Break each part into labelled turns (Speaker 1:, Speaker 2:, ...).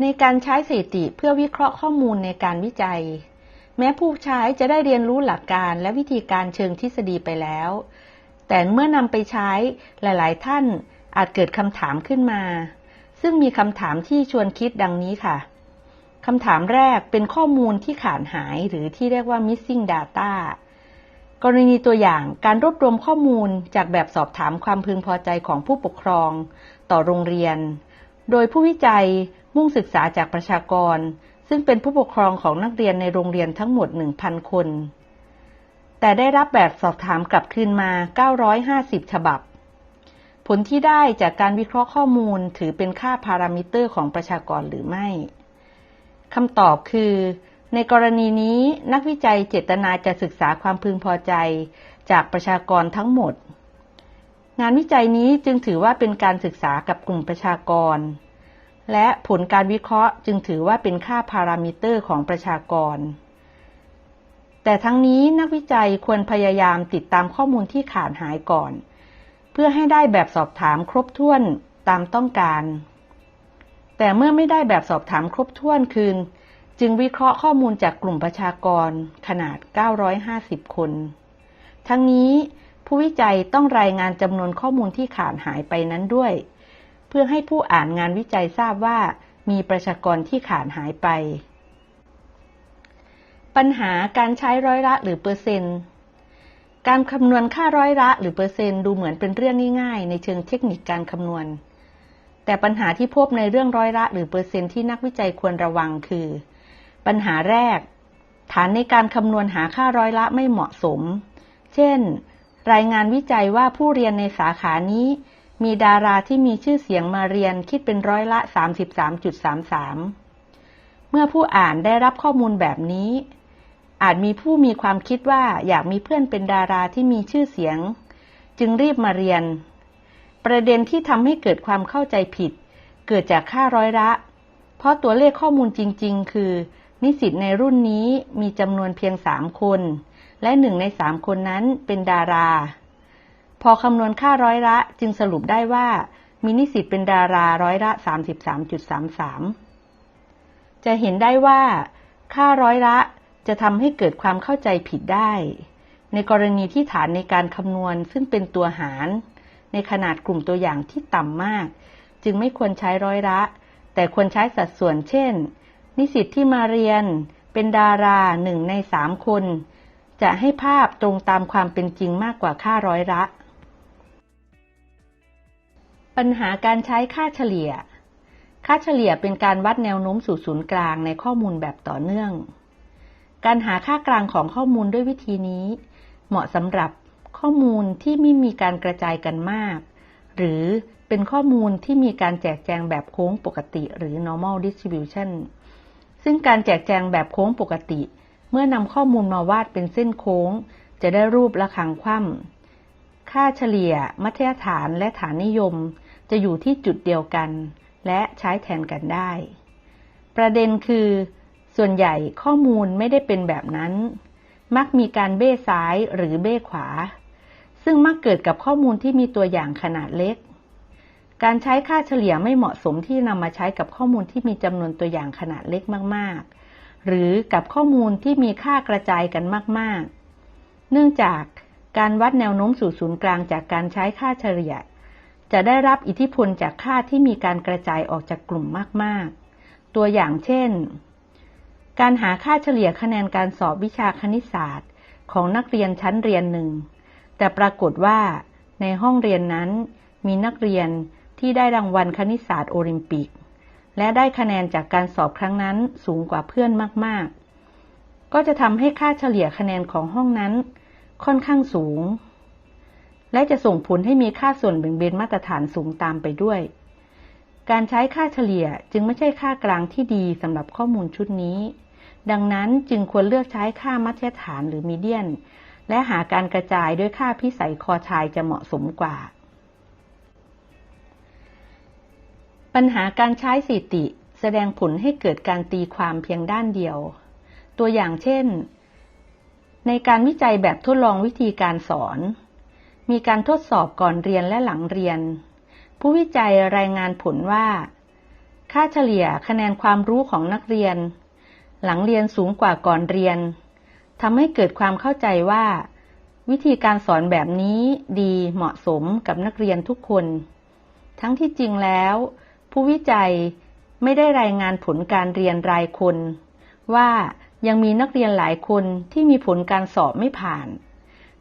Speaker 1: ในการใช้สถิติเพื่อวิเคราะห์ข้อมูลในการวิจัย แม้ผู้ใช้จะได้เรียนรู้หลักการและวิธีการเชิงทฤษฎีไปแล้ว แต่เมื่อนำไปใช้หลาย ๆ ท่านอาจเกิดคำถามขึ้นมา ซึ่งมีคำถามที่ชวนคิดดังนี้ค่ะคำถามแรกเป็นข้อมูลที่ขาดหายหรือที่เรียกว่า missing data กรณีตัวอย่างการรวบรวมข้อมูลจากแบบสอบถามความพึงพอใจของผู้ปกครอง ต่อโรงเรียน โดยผู้วิจัย มุ่งศึกษาจากประชากร ซึ่งเป็นผู้ปกครองของนักเรียนในโรงเรียนทั้งหมด 1,000 คน แต่ได้รับแบบสอบถามกลับคืนมา 950 ฉบับ ผลที่ได้จากการวิเคราะห์ข้อมูลถือเป็นค่าพารามิเตอร์ของประชากรหรือไม่คำตอบคือ ในกรณีนี้นักวิจัยเจตนาจะศึกษาความพึงพอใจจากประชากรทั้งหมด งานวิจัยนี้จึงถือว่าเป็นการศึกษากับกลุ่มประชากร และผลการวิเคราะห์จึงถือว่าเป็นค่าพารามิเตอร์ของประชากร แต่ทั้งนี้นักวิจัยควรพยายามติดตามข้อมูลที่ขาดหายก่อน เพื่อให้ได้แบบสอบถามครบถ้วนตามต้องการ แต่เมื่อไม่ได้แบบสอบถามครบถ้วนคืน จึงวิเคราะห์ข้อมูลจากกลุ่มประชากรขนาด 950 คน ทั้งนี้ผู้วิจัยต้องรายงานจำนวนข้อมูลที่ขาดหายไปนั้นด้วย เพื่อให้ผู้อ่านงานวิจัยทราบว่ามีประชากรที่ขาดหายไป ปัญหาการใช้ร้อยละหรือเปอร์เซ็นต์ การคำนวณค่าร้อยละหรือเปอร์เซ็นต์ดูเหมือนเป็นเรื่องง่ายๆ ในเชิงเทคนิคการคำนวณ แต่ปัญหาที่พบในเรื่องร้อยละหรือเปอร์เซ็นที่นักวิจัยควรระวังคือ ปัญหาแรก ฐานในการคำนวณหาค่าร้อยละไม่เหมาะสม เช่น รายงานวิจัยว่าผู้เรียนในสาขานี้ มีดาราที่มีชื่อเสียงมาเรียนคิดเป็นร้อยละ 33.33 เมื่อผู้อ่านได้รับข้อมูลแบบนี้ อาจมีผู้มีความคิดว่าอยากมีเพื่อนเป็นดาราที่มีชื่อเสียง จึงรีบมาเรียน ประเด็นที่ทำให้เกิดความเข้าใจผิด เกิดจากค่าร้อยละ เพราะตัวเลขข้อมูลจริง ๆ คือ นิสิตในรุ่นนี้มีจำนวนเพียงสามคน และหนึ่งในสามคนนั้นเป็นดารา พอคำนวณค่าร้อยละจึงสรุปได้ว่า มีนิสิตเป็นดาราร้อยละ 33.33 จะเห็นได้ว่า ค่าร้อยละจะทำให้เกิดความเข้าใจผิดได้ ในกรณีที่ฐานในการคำนวณซึ่งเป็นตัวหาร ในขนาดกลุ่มตัวอย่างที่ต่ำมาก จึงไม่ควรใช้ร้อยละ แต่ควรใช้สัดส่วนเช่น นิสิตที่มาเรียน เป็นดาราหนึ่งในสามคน จะให้ภาพตรงตามความเป็นจริงมากกว่าค่าร้อยละ ปัญหาการใช้ค่าเฉลี่ย ค่าเฉลี่ยเป็นการวัดแนวโน้มสู่ศูนย์กลางในข้อมูลแบบต่อเนื่อง การหาค่ากลางของข้อมูลด้วยวิธีนี้ เหมาะสำหรับข้อมูลที่ไม่มีการกระจายกันมาก หรือเป็นข้อมูลที่มีการแจกแจงแบบโค้งปกติหรือ normal distribution ซึ่งการแจกแจงแบบโค้งปกติ เมื่อนำข้อมูลมาวาดเป็นเส้นโค้ง จะได้รูประฆังคว่ำค่าเฉลี่ย มัธยฐานและฐานนิยม จะอยู่ที่จุดเดียวกัน และใช้แทนกันได้ ประเด็นคือ ส่วนใหญ่ข้อมูลไม่ได้เป็นแบบนั้น มักมีการเบ้ซ้ายหรือเบ้ขวา ซึ่งมักเกิดกับข้อมูลที่มีตัวอย่างขนาดเล็ก การใช้ค่าเฉลี่ยไม่เหมาะสมที่นำมาใช้กับข้อมูลที่มีจำนวนตัวอย่างขนาดเล็กมากๆ หรือกับข้อมูลที่มีค่ากระจายกันมาก ๆ เนื่องจากการวัดแนวโน้มสู่ศูนย์กลางจากการใช้ค่าเฉลี่ย จะได้รับอิทธิพลจากค่าที่มีการกระจายออกจากกลุ่มมาก ๆ ตัวอย่างเช่น การหาค่าเฉลี่ยคะแนนการสอบวิชาคณิตศาสตร์ ของนักเรียนชั้นเรียนหนึ่ง แต่ปรากฏว่าในห้องเรียนนั้นมีนักเรียนที่ได้รางวัลคณิตศาสตร์โอลิมปิก และได้คะแนนจากการสอบครั้งนั้นสูงกว่าเพื่อนมาก ๆ ก็จะทำให้ค่าเฉลี่ยคะแนนของห้องนั้นค่อนข้างสูง และจะส่งผลให้มีค่าส่วนแบ่งเบนมาตรฐานสูงตามไปด้วย การใช้ค่าเฉลี่ยจึงไม่ใช่ค่ากลางที่ดีสำหรับข้อมูลชุดนี้ ดังนั้นจึงควรเลือกใช้ค่ามัธยฐานหรือมีเดียน และหาการกระจายด้วยค่าพิสัยคอชายจะเหมาะสมกว่า ปัญหาการใช้สถิติ แสดงผลให้เกิดการตีความเพียงด้านเดียว ตัวอย่างเช่นในการวิจัยแบบทดลองวิธีการสอน มีการทดสอบก่อนเรียนและหลังเรียน ผู้วิจัยรายงานผลว่า ค่าเฉลี่ยคะแนนความรู้ของนักเรียน หลังเรียนสูงกว่าก่อนเรียนทำให้เกิดความเข้าใจว่า วิธีการสอนแบบนี้ดีเหมาะสมกับนักเรียนทุกคน ทั้งที่จริงแล้ว ผู้วิจัยไม่ได้รายงานผลการเรียนรายคน ว่ายังมีนักเรียนหลายคนที่มีผลการสอบไม่ผ่าน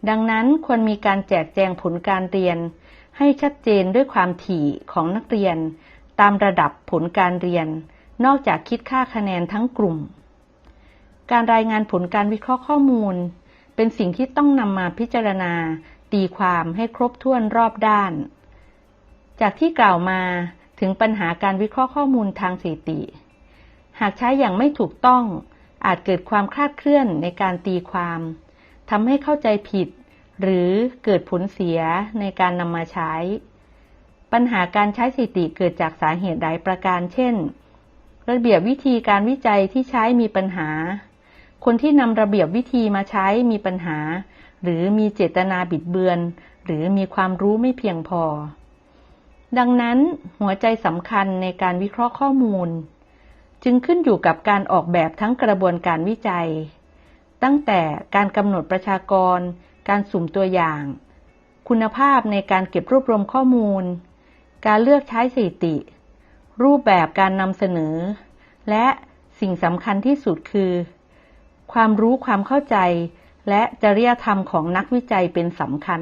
Speaker 1: ดังนั้นควรมีการแจกแจงผลการเรียน ให้ชัดเจนด้วยความถี่ของนักเรียน ตามระดับผลการเรียน นอกจากคิดค่าคะแนนทั้งกลุ่ม การรายงานผลการวิเคราะห์ข้อมูล เป็นสิ่งที่ต้องนำมาพิจารณา ตีความให้ครบถ้วนรอบด้าน จากที่กล่าวมาถึงปัญหาการวิเคราะห์ข้อมูลทางสถิติ หากใช้อย่างไม่ถูกต้องอาจเกิดความคลาดเคลื่อนในการตีความ ทำให้เข้าใจผิด หรือเกิดผลเสียในการนำมาใช้ ปัญหาการใช้สถิติเกิดจากสาเหตุหลายประการ เช่น ระเบียบวิธีการวิจัยที่ใช้มีปัญหา คนที่นำระเบียบวิธีมาใช้มีปัญหา หรือมีเจตนาบิดเบือน หรือมีความรู้ไม่เพียงพอ ดังนั้นหัวใจสำคัญในการวิเคราะห์ข้อมูล จึงขึ้นอยู่กับการออกแบบทั้งกระบวนการวิจัย ตั้งแต่การกำหนดประชากร การสุ่มตัวอย่าง คุณภาพในการเก็บรวบรวมข้อมูล การเลือกใช้สถิติ รูปแบบการนำเสนอ และสิ่งสำคัญที่สุดคือ ความรู้ความเข้าใจ และจริยธรรมของนักวิจัยเป็นสำคัญ